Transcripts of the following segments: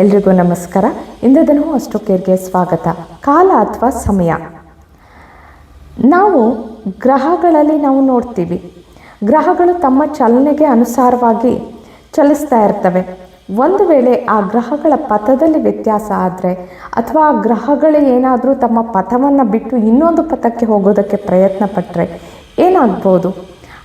ಎಲ್ರಿಗೂ ನಮಸ್ಕಾರ. ಇಂದಿನ ಅಷ್ಟು ಕೇರ್ಗೆ ಸ್ವಾಗತ. ಕಾಲ ಅಥವಾ ಸಮಯ? ನಾವು ಗ್ರಹಗಳಲ್ಲಿ ನಾವು ನೋಡ್ತೀವಿ. ಗ್ರಹಗಳು ತಮ್ಮ ಚಲನೆಗೆ ಅನುಸಾರವಾಗಿ ಚಲಿಸ್ತಾ ಇರ್ತವೆ. ಒಂದು ವೇಳೆ ಆ ಗ್ರಹಗಳ ಪಥದಲ್ಲಿ ವ್ಯತ್ಯಾಸ ಆದರೆ ಅಥವಾ ಆ ಗ್ರಹಗಳು ಏನಾದರೂ ತಮ್ಮ ಪಥವನ್ನು ಬಿಟ್ಟು ಇನ್ನೊಂದು ಪಥಕ್ಕೆ ಹೋಗೋದಕ್ಕೆ ಪ್ರಯತ್ನ ಪಟ್ಟರೆ ಏನಾಗ್ಬೋದು?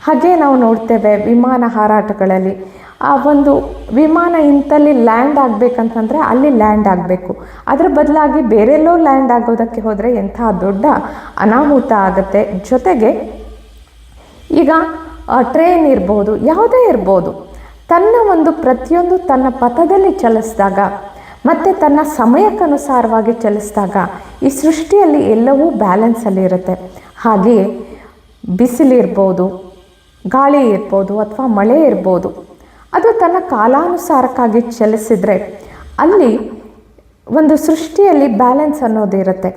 ಹಾಗೆ ನಾವು ನೋಡ್ತೇವೆ ವಿಮಾನ ಹಾರಾಟಗಳಲ್ಲಿ ಆ ಒಂದು ವಿಮಾನ ಇಂಥಲ್ಲಿ ಲ್ಯಾಂಡ್ ಆಗಬೇಕಂತಂದರೆ ಅಲ್ಲಿ ಲ್ಯಾಂಡ್ ಆಗಬೇಕು. ಅದರ ಬದಲಾಗಿ ಬೇರೆಲ್ಲೋ ಲ್ಯಾಂಡ್ ಆಗೋದಕ್ಕೆ ಹೋದರೆ ಎಂಥ ದೊಡ್ಡ ಅನಾಹುತ ಆಗುತ್ತೆ. ಜೊತೆಗೆ ಈಗ ಟ್ರೈನ್ ಇರ್ಬೋದು, ಯಾವುದೇ ಇರ್ಬೋದು, ತನ್ನ ಒಂದು ಪ್ರತಿಯೊಂದು ತನ್ನ ಪಥದಲ್ಲಿ ಚಲಿಸಿದಾಗ ಮತ್ತು ತನ್ನ ಸಮಯಕ್ಕನುಸಾರವಾಗಿ ಚಲಿಸಿದಾಗ ಈ ಸೃಷ್ಟಿಯಲ್ಲಿ ಎಲ್ಲವೂ ಬ್ಯಾಲೆನ್ಸಲ್ಲಿ ಇರುತ್ತೆ. ಹಾಗೆಯೇ ಬಿಸಿಲಿರ್ಬೋದು, ಗಾಳಿ ಇರ್ಬೋದು ಅಥವಾ ಮಳೆ ಇರ್ಬೋದು ಅದು ತನ್ನ ಕಾಲಾನುಸಾರಕ್ಕಾಗಿ ಚಲಿಸಿದರೆ ಅಲ್ಲಿ ಒಂದು ಸೃಷ್ಟಿಯಲ್ಲಿ ಬ್ಯಾಲೆನ್ಸ್ ಅನ್ನೋದು ಇರುತ್ತೆ.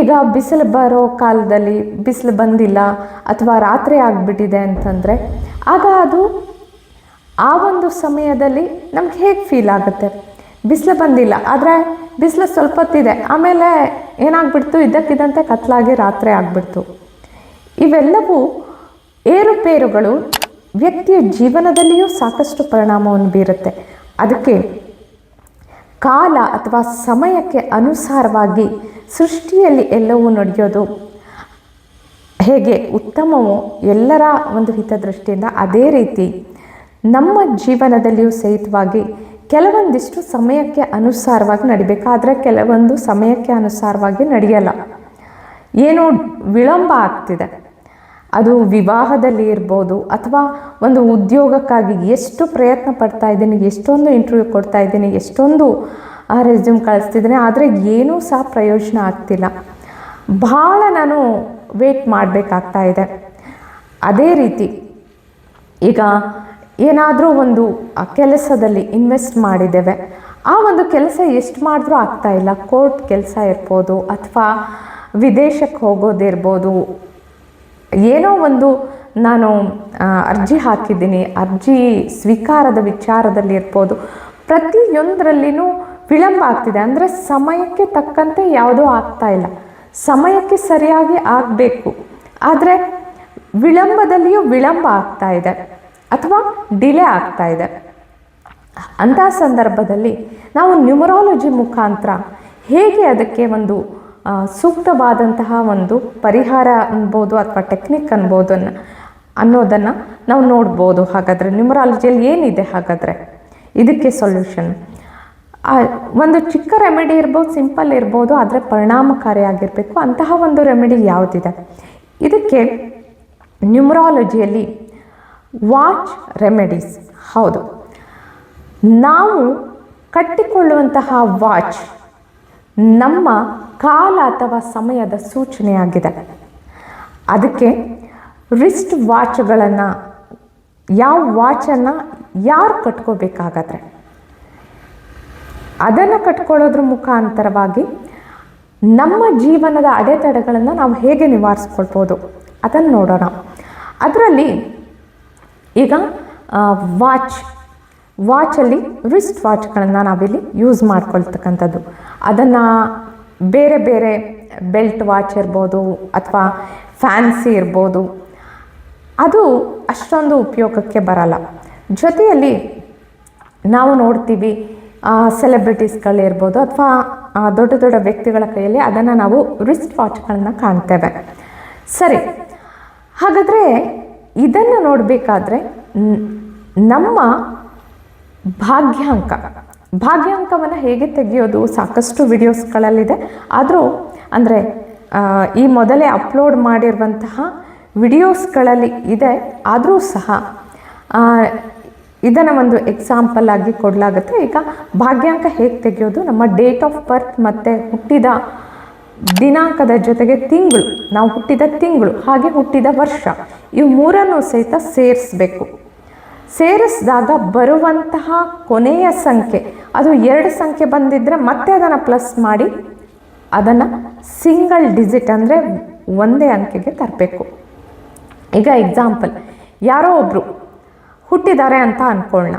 ಈಗ ಬಿಸಿಲು ಬರೋ ಕಾಲದಲ್ಲಿ ಬಿಸಿಲು ಬಂದಿಲ್ಲ ಅಥವಾ ರಾತ್ರಿ ಆಗಿಬಿಟ್ಟಿದೆ ಅಂತಂದರೆ ಆಗ ಅದು ಆ ಒಂದು ಸಮಯದಲ್ಲಿ ನಮ್ಗೆ ಹೇಗೆ ಫೀಲ್ ಆಗುತ್ತೆ? ಬಿಸಿಲು ಬಂದಿಲ್ಲ, ಆದರೆ ಬಿಸಿಲು ಸ್ವಲ್ಪ ಹೊತ್ತಿದೆ, ಆಮೇಲೆ ಏನಾಗ್ಬಿಡ್ತು? ಇದ್ದಕ್ಕಿದ್ದಂತೆ ಕತ್ಲಾಗಿ ರಾತ್ರಿ ಆಗಿಬಿಡ್ತು. ಇವೆಲ್ಲವೂ ಏರುಪೇರುಗಳು ವ್ಯಕ್ತಿಯ ಜೀವನದಲ್ಲಿಯೂ ಸಾಕಷ್ಟು ಪರಿಣಾಮವನ್ನು ಬೀರುತ್ತೆ. ಅದಕ್ಕೆ ಕಾಲ ಅಥವಾ ಸಮಯಕ್ಕೆ ಅನುಸಾರವಾಗಿ ಸೃಷ್ಟಿಯಲ್ಲಿ ಎಲ್ಲವೂ ನಡೆಯೋದು ಹೇಗೆ ಉತ್ತಮವು ಎಲ್ಲರ ಒಂದು ಹಿತದೃಷ್ಟಿಯಿಂದ ಅದೇ ರೀತಿ ನಮ್ಮ ಜೀವನದಲ್ಲಿಯೂ ಸಹಿತವಾಗಿ ಕೆಲವೊಂದಿಷ್ಟು ಸಮಯಕ್ಕೆ ಅನುಸಾರವಾಗಿ ನಡಿಬೇಕಾದ್ರೆ ಕೆಲವೊಂದು ಸಮಯಕ್ಕೆ ಅನುಸಾರವಾಗಿ ನಡೆಯಲ್ಲ. ಏನೋ ವಿಳಂಬ ಆಗ್ತಿದೆ. ಅದು ವಿವಾಹದಲ್ಲಿ ಇರ್ಬೋದು ಅಥವಾ ಒಂದು ಉದ್ಯೋಗಕ್ಕಾಗಿ ಎಷ್ಟು ಪ್ರಯತ್ನ ಪಡ್ತಾ ಇದ್ದೀನಿ, ಎಷ್ಟೊಂದು ಇಂಟರ್ವ್ಯೂ ಕೊಡ್ತಾ ಇದ್ದೀನಿ, ಎಷ್ಟೊಂದು, ಆ ರೆಸ್ಯೂಮ್ ಕಳಿಸ್ತಿದ್ದೀನಿ, ಆದರೆ ಏನೂ ಸಹ ಪ್ರಯೋಜನ ಆಗ್ತಿಲ್ಲ. ಭಾಳ ನಾನು ವೇಟ್ ಮಾಡಬೇಕಾಗ್ತಾ ಇದೆ. ಅದೇ ರೀತಿ ಈಗ ಏನಾದರೂ ಒಂದು ಕೆಲಸದಲ್ಲಿ ಇನ್ವೆಸ್ಟ್ ಮಾಡಿದ್ದೇವೆ. ಆ ಒಂದು ಕೆಲಸ ಎಷ್ಟು ಮಾಡಿದ್ರೂ ಆಗ್ತಾ ಇಲ್ಲ. ಕೋರ್ಟ್ ಕೆಲಸ ಇರ್ಬೋದು ಅಥವಾ ವಿದೇಶಕ್ಕೆ ಹೋಗೋದಿರ್ಬೋದು ಏನೋ ಒಂದು ನಾನು ಅರ್ಜಿ ಹಾಕಿದ್ದೀನಿ, ಅರ್ಜಿ ಸ್ವೀಕಾರದ ವಿಚಾರದಲ್ಲಿ ಇರ್ಬೋದು, ಪ್ರತಿಯೊಂದರಲ್ಲಿನೂ ವಿಳಂಬ ಆಗ್ತಿದೆ. ಅಂದರೆ ಸಮಯಕ್ಕೆ ತಕ್ಕಂತೆ ಯಾವುದೂ ಆಗ್ತಾ ಇಲ್ಲ. ಸಮಯಕ್ಕೆ ಸರಿಯಾಗಿ ಆಗಬೇಕು. ಆದರೆ ವಿಳಂಬದಲ್ಲಿಯೂ ವಿಳಂಬ ಆಗ್ತಾ ಇದೆ. ಅಥವಾ ಡಿಲೇ ಆಗ್ತಾ ಇದೆ. ಅಂಥ ಸಂದರ್ಭದಲ್ಲಿ ನಾವು ನ್ಯೂಮರಾಲಜಿ ಮುಖಾಂತರ ಹೇಗೆ ಅದಕ್ಕೆ ಒಂದು ಸೂಕ್ತವಾದಂತಹ ಒಂದು ಪರಿಹಾರ ಅನ್ಬೋದು ಅಥವಾ ಟೆಕ್ನಿಕ್ ಅನ್ಬೋದು ಅನ್ನ, ಅನ್ನೋದನ್ನು ನಾವು ನೋಡ್ಬೋದು. ಹಾಗಾದರೆ ನ್ಯೂಮರಾಲಜಿಯಲ್ಲಿ ಏನಿದೆ ಹಾಗಾದರೆ? ಇದಕ್ಕೆ ಸೊಲ್ಯೂಷನ್ ಒಂದು ಚಿಕ್ಕ ರೆಮಿಡಿ ಇರ್ಬೋದು ಸಿಂಪಲ್ ಇರ್ಬೋದು, ಆದರೆ ಪರಿಣಾಮಕಾರಿಯಾಗಿರಬೇಕು. ಅಂತಹ ಒಂದು ರೆಮಿಡಿ ಯಾವುದಿದೆ? ಇದಕ್ಕೆ ನ್ಯೂಮರಾಲಜಿಯಲ್ಲಿ ವಾಚ್ ರೆಮಿಡೀಸ್ ಹೌದು. ನಾವು ಕಟ್ಟಿಕೊಳ್ಳುವಂತಹ ವಾಚ್ ನಮ್ಮ ಕಾಲ ಅಥವಾ ಸಮಯದ ಸೂಚನೆಯಾಗಿದೆ. ಅದಕ್ಕೆ ರಿಸ್ಟ್ ವಾಚ್ಗಳನ್ನು ಯಾವ ವಾಚನ್ನು ಯಾರು ಕಟ್ಕೋಬೇಕಾಗತ್ತೆ? ಅದನ್ನು ಕಟ್ಕೊಳ್ಳೋದ್ರ ಮುಖಾಂತರವಾಗಿ ನಮ್ಮ ಜೀವನದ ಅಡೆತಡೆಗಳನ್ನು ನಾವು ಹೇಗೆ ನಿವಾರಿಸ್ಕೊಳ್ಬೋದು ಅದನ್ನು ನೋಡೋಣ. ಅದರಲ್ಲಿ ಈಗ ವಾಚ್ ವಾಚಲ್ಲಿ ರಿಸ್ಟ್ ವಾಚ್ಗಳನ್ನು ನಾವಿಲ್ಲಿ ಯೂಸ್ ಮಾಡ್ಕೊಳ್ತಕ್ಕಂಥದ್ದು. ಅದನ್ನು ಬೇರೆ ಬೇರೆ ಬೆಲ್ಟ್ ವಾಚ್ ಇರ್ಬೋದು ಅಥವಾ ಫ್ಯಾನ್ಸಿ ಇರ್ಬೋದು. ಅದು ಅಷ್ಟೊಂದು ಉಪಯೋಗಕ್ಕೆ ಬರಲ್ಲ. ಜೊತೆಯಲ್ಲಿ ನಾವು ನೋಡ್ತೀವಿ ಸೆಲೆಬ್ರಿಟೀಸ್ಗಳಿರ್ಬೋದು ಅಥವಾ ದೊಡ್ಡ ದೊಡ್ಡ ವ್ಯಕ್ತಿಗಳ ಕೈಯಲ್ಲಿ ಅದನ್ನು ನಾವು ರಿಸ್ಟ್ ವಾಚ್ಗಳನ್ನ ಕಾಣ್ತೇವೆ. ಸರಿ, ಹಾಗಾದರೆ ಇದನ್ನು ನೋಡಬೇಕಾದ್ರೆ ನಮ್ಮ ಭಾಗ್ಯಾಂಕ ಭಾಗ್ಯಾಂಕವನ್ನು ಹೇಗೆ ತೆಗೆಯೋದು ಸಾಕಷ್ಟು ವಿಡಿಯೋಸ್ಗಳಲ್ಲಿದೆ. ಆದರೂ, ಅಂದರೆ ಈ ಮೊದಲೇ ಅಪ್ಲೋಡ್ ಮಾಡಿರುವಂತಹ ವಿಡಿಯೋಸ್ಗಳಲ್ಲಿ ಇದೆ. ಆದರೂ ಸಹ ಇದನ್ನು ಒಂದು ಎಕ್ಸಾಂಪಲ್ ಆಗಿ ಕೊಡಲಾಗುತ್ತೆ. ಈಗ ಭಾಗ್ಯಾಂಕ ಹೇಗೆ ತೆಗೆಯೋದು? ನಮ್ಮ ಡೇಟ್ ಆಫ್ ಬರ್ತ್ ಮತ್ತು ಹುಟ್ಟಿದ ದಿನಾಂಕದ ಜೊತೆಗೆ ತಿಂಗಳು. ನಾವು ಹುಟ್ಟಿದ ತಿಂಗಳು, ಹಾಗೆ ಹುಟ್ಟಿದ ವರ್ಷ. ಇವು ಮೂರನ್ನು ಸಹಿತ ಸೇರಿಸ್ಬೇಕು. ಸೇರಿಸಿದಾಗ ಬರುವಂತಹ ಕೊನೆಯ ಸಂಖ್ಯೆ ಅದು ಎರಡು ಸಂಖ್ಯೆ ಬಂದಿದ್ದರೆ ಮತ್ತೆ ಅದನ್ನು ಪ್ಲಸ್ ಮಾಡಿ ಅದನ್ನು ಸಿಂಗಲ್ ಡಿಜಿಟ್ ಅಂದರೆ ಒಂದೇ ಅಂಕೆಗೆ ತರಬೇಕು. ಈಗ ಎಕ್ಸಾಂಪಲ್ ಯಾರೋ ಒಬ್ಬರು ಹುಟ್ಟಿದ್ದಾರೆ ಅಂತ ಅಂದ್ಕೊಳ್ಳೋಣ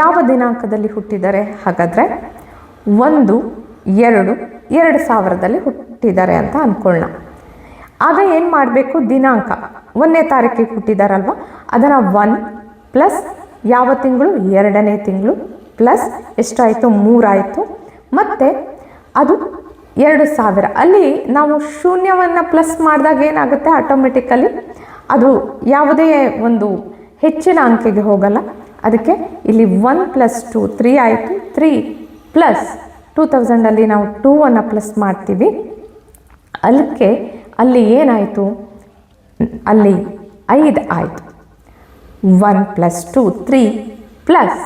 ಯಾವ ದಿನಾಂಕದಲ್ಲಿ ಹುಟ್ಟಿದ್ದಾರೆ? ಹಾಗಾದರೆ ಒಂದು, ಎರಡು ಎರಡು ಸಾವಿರದಲ್ಲಿ ಹುಟ್ಟಿದ್ದಾರೆ ಅಂತ ಅಂದ್ಕೊಳ್ಳೋಣ ಆಗ ಏನು ಮಾಡಬೇಕು? ದಿನಾಂಕ. ಒಂದನೇ ತಾರೀಕಿಗೆ ಹುಟ್ಟಿದಾರಲ್ವ? ಅದನ್ನು ಒನ್ ಪ್ಲಸ್ ಯಾವ ತಿಂಗಳು? ಎರಡನೇ ತಿಂಗಳು ಪ್ಲಸ್ ಎಷ್ಟಾಯಿತು? ಮೂರಾಯಿತು. ಮತ್ತು ಅದು ಎರಡು ಸಾವಿರ. ಅಲ್ಲಿ ನಾವು ಶೂನ್ಯವನ್ನು ಪ್ಲಸ್ ಮಾಡಿದಾಗ ಏನಾಗುತ್ತೆ? ಆಟೋಮೆಟಿಕಲಿ ಅದು ಯಾವುದೇ ಒಂದು ಹೆಚ್ಚಿನ ಅಂಕೆಗೆ ಹೋಗಲ್ಲ. ಅದಕ್ಕೆ ಇಲ್ಲಿ ಒನ್ ಪ್ಲಸ್ ಟು ತ್ರೀ ಆಯಿತು. ತ್ರೀ ಪ್ಲಸ್ ಟೂ ತೌಸಂಡಲ್ಲಿ ನಾವು ಟೂ ಅನ್ನು ಪ್ಲಸ್ ಮಾಡ್ತೀವಿ. ಅದಕ್ಕೆ ಅಲ್ಲಿ ಏನಾಯಿತು? ಅಲ್ಲಿ ಐದು ಆಯಿತು. One plus two three plus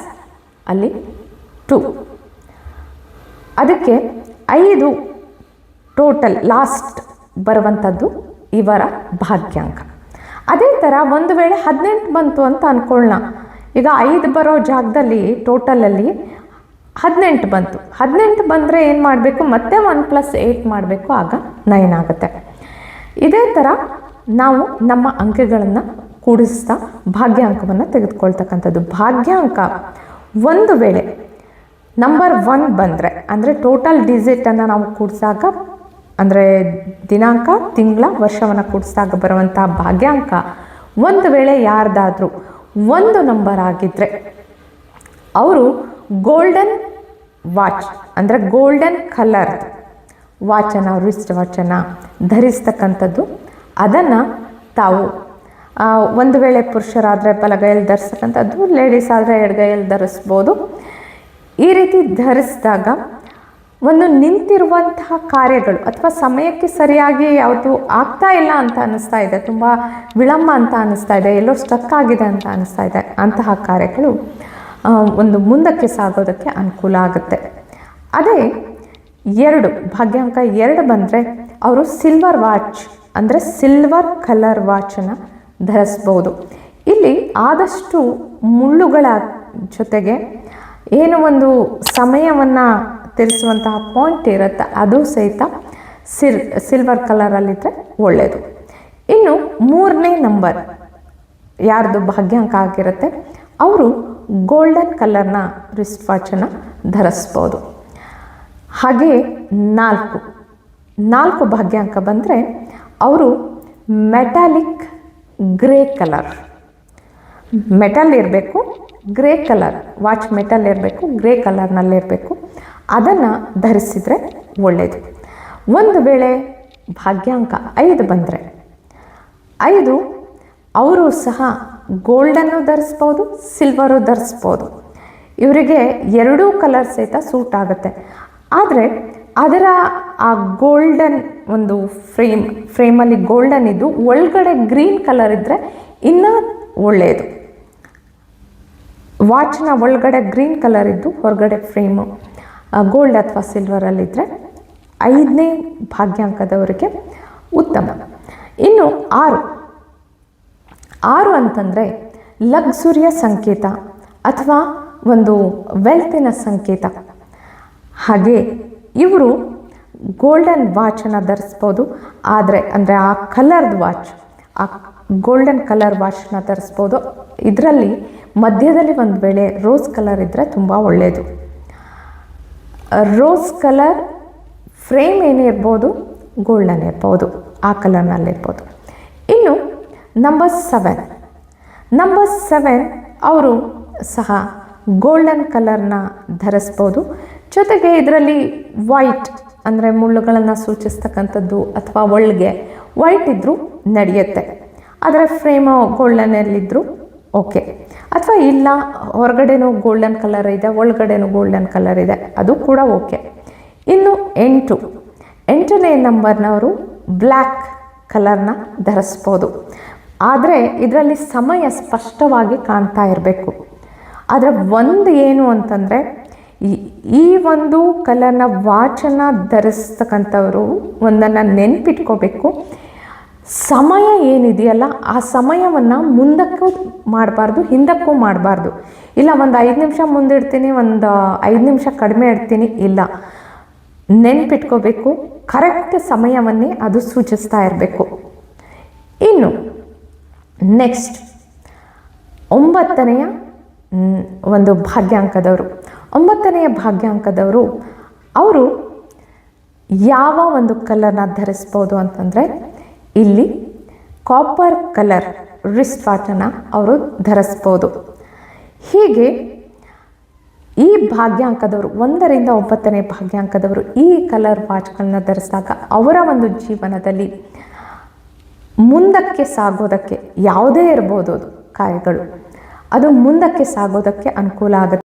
ಅಲ್ಲಿ ಟು ಅದಕ್ಕೆ ಐದು ಟೋಟಲ್ ಲಾಸ್ಟ್ ಬರುವಂಥದ್ದು ಇವರ ಭಾಗ್ಯಾಂಕ. ಅದೇ ಥರ ಒಂದು ವೇಳೆ ಹದಿನೆಂಟು ಬಂತು ಅಂತ ಅಂದ್ಕೊಳ್ಳೋಣ ಈಗ ಐದು ಬರೋ ಜಾಗದಲ್ಲಿ ಟೋಟಲಲ್ಲಿ ಹದಿನೆಂಟು ಬಂತು. ಹದಿನೆಂಟು ಬಂದರೆ ಏನು ಮಾಡಬೇಕು? ಮತ್ತೆ ಒನ್ ಪ್ಲಸ್ ಏಯ್ಟ್ ಮಾಡಬೇಕು, ಆಗ ನೈನ್ ಆಗುತ್ತೆ. ಇದೇ ಥರ ನಾವು ನಮ್ಮ ಅಂಕೆಗಳನ್ನು ಕೂಡಿಸ್ತಾ ಭಾಗ್ಯಾಂಕವನ್ನು ತೆಗೆದುಕೊಳ್ತಕ್ಕಂಥದ್ದು. ಭಾಗ್ಯಾಂಕ ಒಂದು ವೇಳೆ ನಂಬರ್ ಒನ್ ಬಂದರೆ, ಅಂದರೆ ಟೋಟಲ್ ಡಿಜಿಟನ್ನು ನಾವು ಕೂಡಿಸಾಗ, ಅಂದರೆ ದಿನಾಂಕ, ತಿಂಗಳ, ವರ್ಷವನ್ನು ಕೂಡಿಸಿದಾಗ ಬರುವಂಥ ಭಾಗ್ಯಾಂಕ, ಒಂದು ವೇಳೆ ಯಾರ್ದಾದರೂ ಒಂದು ನಂಬರ್ ಆಗಿದ್ದರೆ ಅವರು ಗೋಲ್ಡನ್ ವಾಚ್ ಅಂದರೆ ಗೋಲ್ಡನ್ ಕಲರ್ ವಾಚನ್ನು ರಿಸ್ಟ್ ವಾಚನ್ನು ಧರಿಸ್ತಕ್ಕಂಥದ್ದು, ಅದನ್ನು ತಾವು ಒಂದು ವೇಳೆ ಪುರುಷರಾದರೆ ಬಲಗೈಯಲ್ಲಿ ಧರಿಸ್ತಕ್ಕಂಥದ್ದು ಲೇಡೀಸ್ ಆದರೆ ಎಡಗೈಯಲ್ಲಿ ಧರಿಸ್ಬೋದು. ಈ ರೀತಿ ಧರಿಸಿದಾಗ ಒಂದು ನಿಂತಿರುವಂತಹ ಕಾರ್ಯಗಳು ಅಥವಾ ಸಮಯಕ್ಕೆ ಸರಿಯಾಗಿ ಯಾವುದು ಆಗ್ತಾ ಇಲ್ಲ ಅಂತ ಅನ್ನಿಸ್ತಾ ಇದೆ, ತುಂಬ ವಿಳಂಬ ಅಂತ ಅನ್ನಿಸ್ತಾ ಇದೆ, ಎಲ್ಲೋ ಸ್ಟಕ್ ಆಗಿದೆ ಅಂತ ಅನ್ನಿಸ್ತಾ ಇದೆ, ಅಂತಹ ಕಾರ್ಯಗಳು ಒಂದು ಮುಂದಕ್ಕೆ ಸಾಗೋದಕ್ಕೆ ಅನುಕೂಲ ಆಗುತ್ತೆ. ಅದೇ ಎರಡು, ಭಾಗ್ಯಾಂಕ ಎರಡು ಬಂದರೆ, ಅವರು ಸಿಲ್ವರ್ ವಾಚ್ ಅಂದರೆ ಸಿಲ್ವರ್ ಕಲರ್ ವಾಚನ್ನು ಧರಿಸ್ಬೋದು. ಇಲ್ಲಿ ಆದಷ್ಟು ಮುಳ್ಳುಗಳ ಜೊತೆಗೆ ಏನು ಒಂದು ಸಮಯವನ್ನು ತಿಳಿಸುವಂತಹ ಪಾಯಿಂಟ್ ಇರುತ್ತೆ, ಅದು ಸಹಿತ ಸಿಲ್ ಸಿಲ್ವರ್ ಕಲರಲ್ಲಿದ್ದರೆ ಒಳ್ಳೆಯದು ಇನ್ನು ಮೂರನೇ ನಂಬರ್ ಯಾರ್ದು ಭಾಗ್ಯಾಂಕ ಆಗಿರುತ್ತೆ, ಅವರು ಗೋಲ್ಡನ್ ಕಲರ್ನ ರಿಸ್ಟ್ ವಾಚನ್ನು ಧರಿಸ್ಬೋದು. ಹಾಗೆ ನಾಲ್ಕು. ನಾಲ್ಕು ಭಾಗ್ಯಾಂಕ ಬಂದರೆ, ಅವರು ಮೆಟಾಲಿಕ್ ಗ್ರೇ ಕಲರ್. ಮೆಟಲ್ ಇರಬೇಕು, ಗ್ರೇ ಕಲರ್. ವಾಚ್ ಮೆಟಲ್ ಇರಬೇಕು, ಗ್ರೇ ಕಲರ್ನಲ್ಲಿರಬೇಕು ಅದನ್ನು ಧರಿಸಿದರೆ ಒಳ್ಳೆಯದು ಒಂದು ವೇಳೆ ಭಾಗ್ಯಾಂಕ ಐದು ಬಂದರೆ, ಐದು ಅವರು ಸಹ ಗೋಲ್ಡನ್ನು ಧರಿಸ್ಬೋದು ಸಿಲ್ವರು ಧರಿಸ್ಬೋದು. ಇವರಿಗೆ ಎರಡೂ ಕಲರ್ ಸಹಿತ ಸೂಟ್ ಆಗುತ್ತೆ. ಆದರೆ ಅದರ ಆ ಗೋಲ್ಡನ್ ಒಂದು ಫ್ರೇಮ್ ಫ್ರೇಮಲ್ಲಿ ಗೋಲ್ಡನ್ ಇದ್ದು ಒಳಗಡೆ ಗ್ರೀನ್ ಕಲರ್ ಇದ್ದರೆ ಇನ್ನೂ ಒಳ್ಳೆಯದು ವಾಚ್ನ ಒಳಗಡೆ ಗ್ರೀನ್ ಕಲರ್ ಇದ್ದು ಹೊರಗಡೆ ಫ್ರೇಮು ಗೋಲ್ಡ್ ಅಥವಾ ಸಿಲ್ವರಲ್ಲಿದ್ದರೆ ಐದನೇ ಭಾಗ್ಯಾಂಕದವರಿಗೆ ಉತ್ತಮ. ಇನ್ನು ಆರು. ಆರು ಅಂತಂದರೆ ಲಕ್ಸುರಿಯ ಸಂಕೇತ ಅಥವಾ ಒಂದು ವೆಲ್ತಿನ ಸಂಕೇತ. ಹಾಗೆ ಇವರು ಗೋಲ್ಡನ್ ವಾಚನ್ನು ಧರಿಸ್ಬೋದು. ಆದರೆ ಅಂದರೆ ಆ ಕಲರ್ದು ವಾಚ್ ಆ ಗೋಲ್ಡನ್ ಕಲರ್ ವಾಚನ್ನು ಧರಿಸ್ಬೋದು. ಇದರಲ್ಲಿ ಮಧ್ಯದಲ್ಲಿ ಒಂದು ವೇಳೆ ರೋಸ್ ಕಲರ್ ಇದ್ದರೆ ತುಂಬ ಒಳ್ಳೆಯದು ರೋಸ್ ಕಲರ್ ಫ್ರೇಮ್ ಏನೇ ಇರ್ಬೋದು ಗೋಲ್ಡನ್ ಇರ್ಬೋದು, ಆ ಕಲರ್ನಲ್ಲಿರ್ಬೋದು ಇನ್ನು ನಂಬರ್ ಸೆವೆನ್ ನಂಬರ್ ಸೆವೆನ್ ಅವರು ಸಹ ಗೋಲ್ಡನ್ ಕಲರ್ನ ಧರಿಸ್ಬೋದು. ಜೊತೆಗೆ ಇದರಲ್ಲಿ ವೈಟ್ ಅಂದರೆ ಮುಳ್ಳುಗಳನ್ನು ಸೂಚಿಸ್ತಕ್ಕಂಥದ್ದು ಅಥವಾ ಒಳಗೆ ವೈಟ್ ಇದ್ದರೂ ನಡೆಯುತ್ತೆ. ಅದರ ಫ್ರೇಮ್ ಗೋಲ್ಡನಲ್ಲಿದ್ದರೂ ಓಕೆ ಅಥವಾ ಇಲ್ಲ, ಹೊರಗಡೆನೂ ಗೋಲ್ಡನ್ ಕಲರ್ ಇದೆ, ಒಳಗಡೆನೂ ಗೋಲ್ಡನ್ ಕಲರ್ ಇದೆ, ಅದು ಕೂಡ ಓಕೆ ಇನ್ನು ಎಂಟು. ಎಂಟನೇ ನಂಬರ್ನವರು ಬ್ಲ್ಯಾಕ್ ಕಲರ್ನ ಧರಿಸ್ಬೋದು. ಆದರೆ ಇದರಲ್ಲಿ ಸಮಯ ಸ್ಪಷ್ಟವಾಗಿ ಕಾಣ್ತಾ ಇರಬೇಕು. ಆದರೆ ಒಂದು ಏನು ಅಂತಂದರೆ ಈ- ಒಂದು ಕಲರ್ನ ವಾಚನ ಧರಿಸ್ತಕ್ಕಂಥವ್ರು ಒಂದನ್ನು ನೆನ್ಪಿಟ್ಕೋಬೇಕು. ಸಮಯ ಏನಿದೆಯಲ್ಲ, ಆ ಸಮಯವನ್ನು ಮುಂದಕ್ಕೂ ಮಾಡಬಾರ್ದು, ಹಿಂದಕ್ಕೂ ಮಾಡಬಾರ್ದು. ಇಲ್ಲ, ಒಂದು ಐದು ನಿಮಿಷ ಮುಂದಿಡ್ತೀನಿ, ಒಂದು ಐದು ನಿಮಿಷ ಕಡಿಮೆ ಇಡ್ತೀನಿ, ಇಲ್ಲ. ನೆನ್ಪಿಟ್ಕೋಬೇಕು, ಕರೆಕ್ಟ್ ಸಮಯವನ್ನೇ ಅದು ಸೂಚಿಸ್ತಾ ಇರಬೇಕು. ಇನ್ನು, ನೆಕ್ಸ್ಟ್, ಒಂಬತ್ತನೆಯ ಒಂದು ಭಾಗ್ಯಾಂಕದವರು. ಒಂಬತ್ತನೆಯ ಭಾಗ್ಯಾಂಕದವರು, ಅವರು ಯಾವ ಒಂದು ಕಲರ್ನ ಧರಿಸ್ಬೋದು ಅಂತಂದರೆ, ಇಲ್ಲಿ ಕಾಪರ್ ಕಲರ್ ರಿಸ್ಟ್ ವಾಚನ್ನು ಅವರು ಧರಿಸ್ಬೋದು. ಹೀಗೆ ಈ ಭಾಗ್ಯಾಂಕದವರು, ಒಂದರಿಂದ ಒಂಬತ್ತನೇ ಭಾಗ್ಯಾಂಕದವರು ಈ ಕಲರ್ ವಾಚ್ಗಳನ್ನ ಧರಿಸಿದಾಗ ಅವರ ಒಂದು ಜೀವನದಲ್ಲಿ ಮುಂದಕ್ಕೆ ಸಾಗೋದಕ್ಕೆ ಯಾವುದೇ ಇರ್ಬೋದು ಅದು ಕಾರ್ಯಗಳು. ಅದು ಮುಂದಕ್ಕೆ ಸಾಗೋದಕ್ಕೆ ಅನುಕೂಲ ಆಗುತ್ತೆ.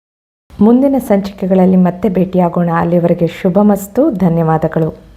ಮುಂದಿನ ಸಂಚಿಕೆಗಳಲ್ಲಿ ಮತ್ತೆ ಭೇಟಿಯಾಗೋಣ. ಅಲ್ಲಿವರೆಗೆ ಶುಭಮಸ್ತು. ಧನ್ಯವಾದಗಳು.